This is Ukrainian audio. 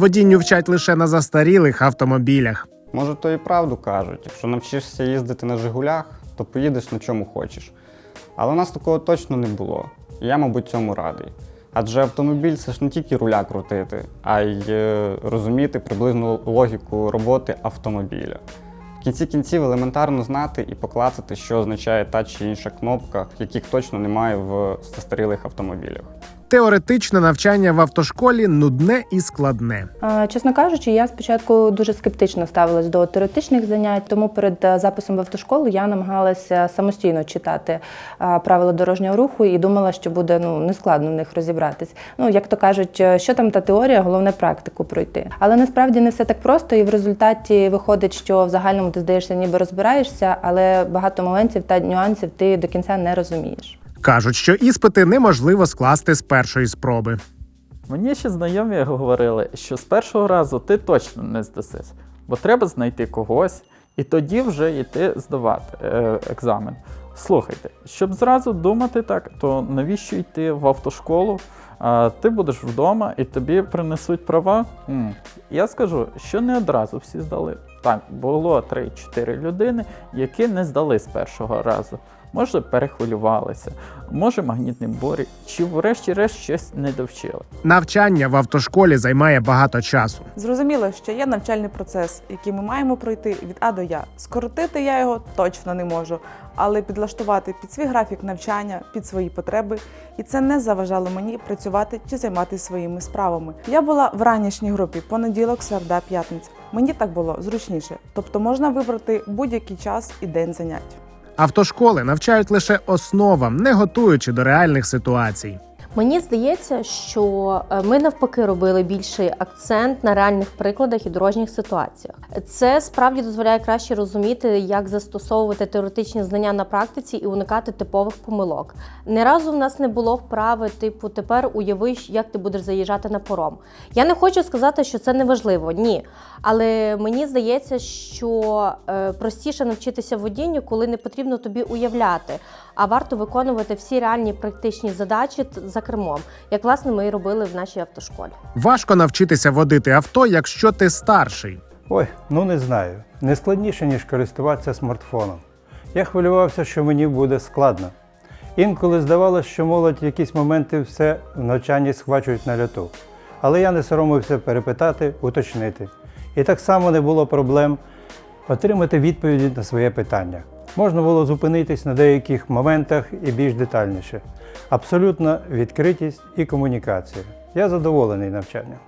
Водінню вчать лише на застарілих автомобілях. Може, то і правду кажуть. Якщо навчишся їздити на Жигулях, то поїдеш на чому хочеш. Але у нас такого точно не було. І я, мабуть, цьому радий. Адже автомобіль це ж не тільки руля крутити, а й е, розуміти приблизну логіку роботи автомобіля. В кінці кінців елементарно знати і поклацати, що означає та чи інша кнопка, яких точно немає в застарілих автомобілях. Теоретичне навчання в автошколі нудне і складне. Чесно кажучи, я спочатку дуже скептично ставилась до теоретичних занять, тому перед е, записом в автошколу я намагалася самостійно читати правила дорожнього руху і думала, що буде ну нескладно в них розібратись. Ну як то кажуть, е, що там та теорія, головне практику пройти. Але насправді не все так просто, і в результаті виходить, що в загальному ти здаєшся, ніби розбираєшся, але багато моментів та нюансів ти до кінця не розумієш. Кажуть, що іспити неможливо скласти з першої спроби. Мені ще знайомі говорили, що з першого разу ти точно не здасиш, бо треба знайти когось і тоді вже йти здавати е, екзамен. Слухайте, щоб зразу думати так, то навіщо йти в автошколу? А ти будеш вдома і тобі принесуть права. Я скажу, що не одразу всі здали. Так, було 3-4 людини, які не здали з першого разу. Може, перехвилювалися, може магнітним борі, чи врешті-решт щось не довчили. Навчання в автошколі займає багато часу. Зрозуміло, що є навчальний процес, який ми маємо пройти від А до Я. Скоротити я його точно не можу, але підлаштувати під свій графік навчання, під свої потреби, і це не заважало мені працювати чи займатися своїми справами. Я була в ранішній групі понеділок, середа, п'ятниця. Мені так було зручніше, тобто можна вибрати будь-який час і день занять. Автошколи навчають лише основам, не готуючи до реальних ситуацій. Мені здається, що е, ми навпаки робили більший акцент на реальних прикладах і дорожніх ситуаціях. Це справді дозволяє краще розуміти, як застосовувати теоретичні знання на практиці і уникати типових помилок. Не разу в нас не було вправи, типу, тепер уяви, як ти будеш заїжджати на пором. Я не хочу сказати, що це не важливо, ні. Але мені здається, що е, простіше навчитися водінню, коли не потрібно тобі уявляти, а варто виконувати всі реальні практичні задачі т- за кермом, як власне ми і робили в нашій автошколі. Важко навчитися водити авто, якщо ти старший. Ой, ну не знаю. Не складніше, ніж користуватися смартфоном. Я хвилювався, що мені буде складно. Інколи здавалося, що молодь в якісь моменти все в навчанні схвачують на льоту. Але я не соромився перепитати, уточнити. І так само не було проблем отримати відповіді на своє питання. Можна було зупинитись на деяких моментах і більш детальніше. Абсолютна відкритість і комунікація. Я задоволений навчанням.